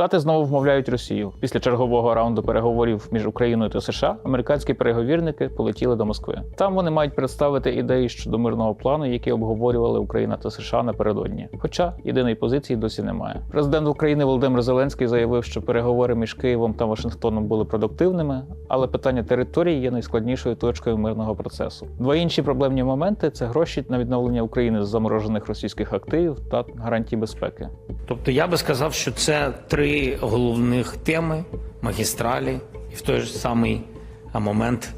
Штати знову вмовляють Росію. Після чергового раунду переговорів між Україною та США американські переговірники полетіли до Москви. Там вони мають представити ідеї щодо мирного плану, які обговорювали Україна та США напередодні. Хоча єдиної позиції досі немає. Президент України Володимир Зеленський заявив, що переговори між Києвом та Вашингтоном були продуктивними, але питання території є найскладнішою точкою мирного процесу. Два інші проблемні моменти це гроші на відновлення України з заморожених російських активів та гарантії безпеки. Тобто я би сказав, що це три головних теми магістралі і в той же самий момент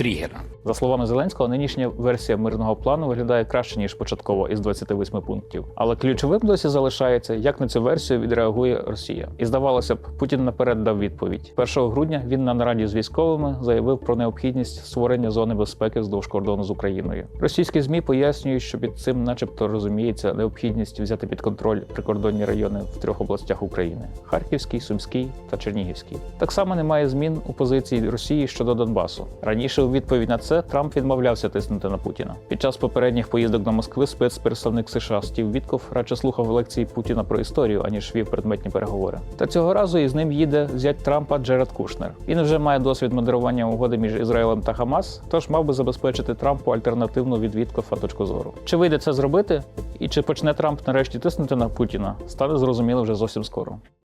тригера. За словами Зеленського, нинішня версія мирного плану виглядає краще ніж початково із 28 пунктів. Але ключовим досі залишається, як на цю версію відреагує Росія. І здавалося б, Путін наперед дав відповідь. 1 грудня він на нараді з військовими заявив про необхідність створення зони безпеки вздовж кордону з Україною. Російські змі пояснюють, що під цим, начебто, розуміється необхідність взяти під контроль прикордонні райони в трьох областях України: Харківський, Сумський та Чернігівський. Так само немає змін у позиції Росії щодо Донбасу. Раніше відповідь на це Трамп відмовлявся тиснути на Путіна. Під час попередніх поїздок до Москви спецпредставник США Стів Вітков радше слухав лекції Путіна про історію, аніж вів предметні переговори. Та цього разу із ним їде зять Трампа Джеред Кушнер. Він вже має досвід модерування угоди між Ізраїлем та Хамас, тож мав би забезпечити Трампу альтернативну від Віткофа точку зору. Чи вийде це зробити? І чи почне Трамп нарешті тиснути на Путіна, стане зрозуміло вже зовсім скоро.